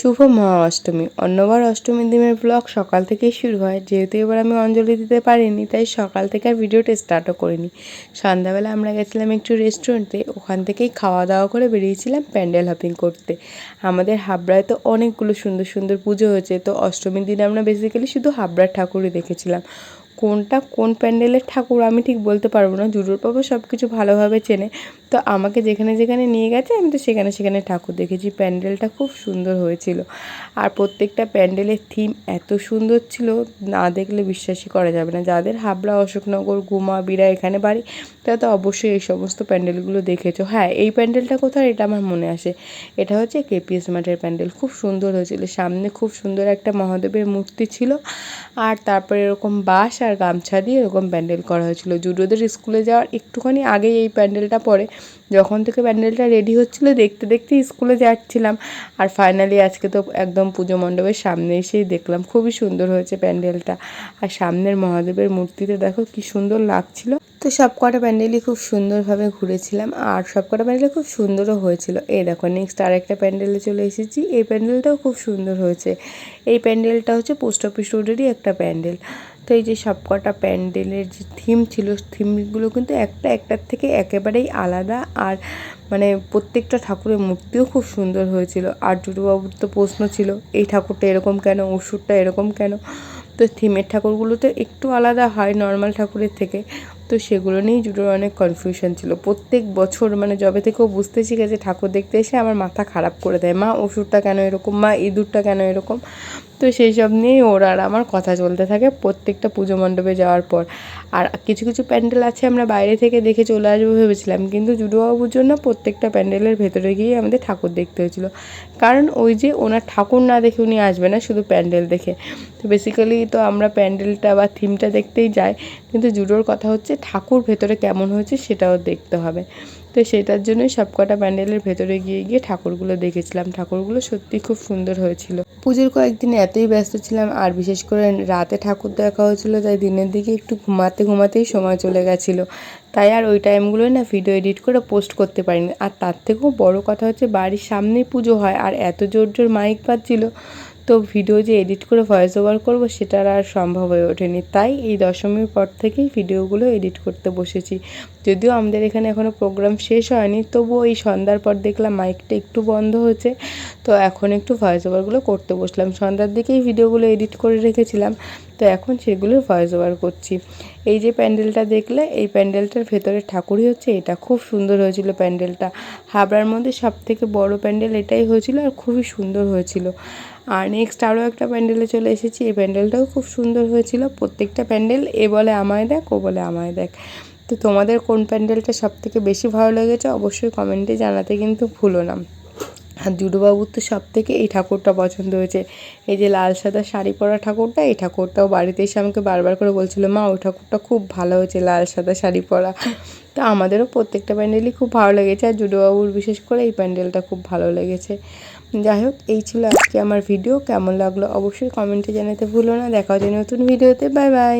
শুভ মহা অষ্টমী অন্যবার অষ্টমীর দিনের ব্লগ সকাল থেকেই শুরু হয়। যেহেতু এবার আমি অঞ্জলি দিতে পারিনি, তাই সকাল থেকে আর ভিডিওটা স্টার্টও করিনি। সন্ধ্যাবেলা আমরা গেছিলাম একটু রেস্টুরেন্টে ওখান থেকেই খাওয়া দাওয়া করে বেরিয়েছিলাম প্যান্ডেল হপিং করতে। আমাদের হাবড়ায় তো অনেকগুলো সুন্দর সুন্দর পুজো হয়েছে। তো অষ্টমীর দিনে আমরা বেসিক্যালি শুধু হাবড়ার ঠাকুরই দেখেছিলাম। কোনটা কোন প্যান্ডেলের ঠাকুর আমি ঠিক বলতে পারব না। জুডোর বাবা সব কিছু ভালোভাবে চেনে। তো আমাকে যেখানে যেখানে নিয়ে গেছে, আমি তো সেখানে সেখানে ঠাকুর দেখেছি। প্যান্ডেলটা খুব সুন্দর হয়েছিল। আর প্রত্যেকটা প্যান্ডেলের থিম এত সুন্দর ছিল, না দেখলে বিশ্বাসই করা যাবে না। যাদের হাবড়া, অশোকনগর, গুমা বিরা এখানে বাড়ি, তারা তো অবশ্যই এই সমস্ত প্যান্ডেলগুলো দেখেছ। হ্যাঁ এই প্যান্ডেলটা কোথায় এটা আমার মনে আসে। এটা হচ্ছে কেপিএস মাঠের প্যান্ডেল। খুব সুন্দর হয়েছিল। সামনে খুব সুন্দর একটা মহাদেবের মূর্তি ছিল। আর তারপরে এরকম বাঁশ আর গামছা দিয়ে এরকম প্যান্ডেল করা হয়েছিল। জুডোদের স্কুলে যাওয়ার একটুখানি আগেই এই প্যান্ডেলটা পড়ে। যখন থেকে প্যান্ডেলটা রেডি হচ্ছিল, দেখতে দেখতে স্কুলে যাচ্ছিলাম। আর ফাইনালি আজকে তো একদম পুজো মণ্ডপের সামনে এসেই দেখলাম। খুবই সুন্দর হয়েছে প্যান্ডেলটা। আর সামনের মহাদেবের মূর্তিতে দেখো কি সুন্দর লাগছিল। তো সব কটা প্যান্ডেলই খুব সুন্দরভাবে ঘুরেছিলাম। আর সব কটা প্যান্ডেল খুব সুন্দরও হয়েছিল। এই দেখো নেক্সট আর একটা প্যান্ডেলে চলে এসেছি। এই প্যান্ডেলটাও খুব সুন্দর হয়েছে। এই প্যান্ডেলটা হচ্ছে পোস্ট অফিস রোডেরই একটা প্যান্ডেল। এই যে সবকটা প্যান্ডেলের যে থিম ছিল থিমগুলো কিন্তু একটা একটার থেকে একেবারেই আলাদা আর মানে প্রত্যেকটা ঠাকুরের মূর্তিও খুব সুন্দর হয়েছিল। আর জুটুবাবুর তো প্রশ্ন ছিল, এই ঠাকুরটা এরকম কেন? ওষুধটা এরকম কেন? তো থিমের ঠাকুরগুলো তো একটু আলাদা হয় নর্মাল ঠাকুরের থেকে। তো সেগুলো নিয়েই জুটোর অনেক কনফিউশন ছিল। প্রত্যেক বছর মানে যবে থেকেও বুঝতে শিখেছে, ঠাকুর দেখতে এসে আমার মাথা খারাপ করে দেয়, মা ওষুধটা কেন এরকম? মা, ইঁদুরটা কেন এরকম? তো সেই সব নিয়েই ওর আর আমার কথা চলতে থাকে প্রত্যেকটা পুজো মণ্ডপে যাওয়ার পর। আর কিছু কিছু প্যান্ডেল আছে আমরা বাইরে থেকে দেখে চলে আসব ভেবেছিলাম, কিন্তু জুডোবাবুর জন্য প্রত্যেকটা প্যান্ডেলের ভেতরে গিয়ে আমাদের ঠাকুর দেখতে হয়েছিল। কারণ ওই যে ওনার ঠাকুর না দেখে উনি আসবে না, শুধু প্যান্ডেল দেখে। তো বেসিক্যালি তো আমরা প্যান্ডেলটা বা থিমটা দেখতেই যাই, কিন্তু জুডোর কথা হচ্ছে ঠাকুর ভেতরে কেমন হয়েছে সেটাও দেখতে হবে। তো সেটার জন্যই সবকটা প্যান্ডেলের ভেতরে গিয়ে গিয়ে ঠাকুরগুলো দেখেছিলাম। ঠাকুরগুলো সত্যি খুব সুন্দর হয়েছিল। পুজোর কয়েকদিন এতই ব্যস্ত ছিলাম, আর বিশেষ করে রাতে ঠাকুর দেখা হয়েছিল, তাই দিনের দিকে একটু ঘুমাতে ঘুমাতেই সময় চলে গেছিল। তাই আর ওই টাইমগুলোয় না ভিডিও এডিট করে পোস্ট করতে পারিনি। আর তার থেকেও বড় কথা হচ্ছে, বাড়ির সামনেই পুজো হয়, আর এত জোর জোর মাইক বাজছিল। তো ভিডিও যে এডিট করে ভয়েস ওভার করব সেটার আর সম্ভব হয়ে ওঠেনি। তাই এই দশমীর পর থেকেই ভিডিওগুলো এডিট করতে বসেছি। যদিও আমাদের এখানে এখনও প্রোগ্রাম শেষ হয়নি, তবুও এই সন্ধ্যার পর দেখলাম মাইকটা একটু বন্ধ হয়েছে। তো এখন একটু ভয়েস ওভারগুলো করতে বসলাম। সন্ধ্যার দিকেই ভিডিওগুলো এডিট করে রেখেছিলাম। তো এখন সেগুলোর ভয়েস ওভার করছি। এই যে প্যান্ডেলটা দেখলে, এই প্যান্ডেলটার ভেতরে ঠাকুরই হচ্ছে, এটা খুব সুন্দর হয়েছিল প্যান্ডেলটা। হাবড়ার মধ্যে সব থেকে বড় প্যান্ডেল এটাই হয়েছিল আর খুবই সুন্দর হয়েছিল। আর নেক্সট আরও একটা প্যান্ডেলে চলে এসেছি, এই প্যান্ডেলটাও খুব সুন্দর হয়েছিল। প্রত্যেকটা প্যান্ডেল এ বলে আমায় দেখ, ও বলে আমায় দেখ। তো তোমাদের কোন প্যান্ডেলটা সব থেকে বেশি ভালো লেগেছে অবশ্যই কমেন্টে জানাতে কিন্তু ভুলো না। আর জুডোবাবুর তো সব থেকে এই ঠাকুরটা পছন্দ হয়েছে। এই যে লাল সাদা শাড়ি পরা ঠাকুরটা, এই ঠাকুরটাও বাড়িতে এসে আমাকে বারবার করে বলছিল, মা, ওই ঠাকুরটা খুব ভালো হয়েছে, লাল সাদা শাড়ি পরা। তো আমাদেরও প্রত্যেকটা প্যান্ডেলই খুব ভালো লেগেছে, আর জুডোবাবুর বিশেষ করে এই প্যান্ডেলটা খুব ভালো লেগেছে। যাই হোক, এই ছিল আজকে আমার ভিডিও, কেমন লাগল অবশ্যই কমেন্টে জানাতে ভুলো না, দেখা হচ্ছে নতুন ভিডিওতে, বাই বাই।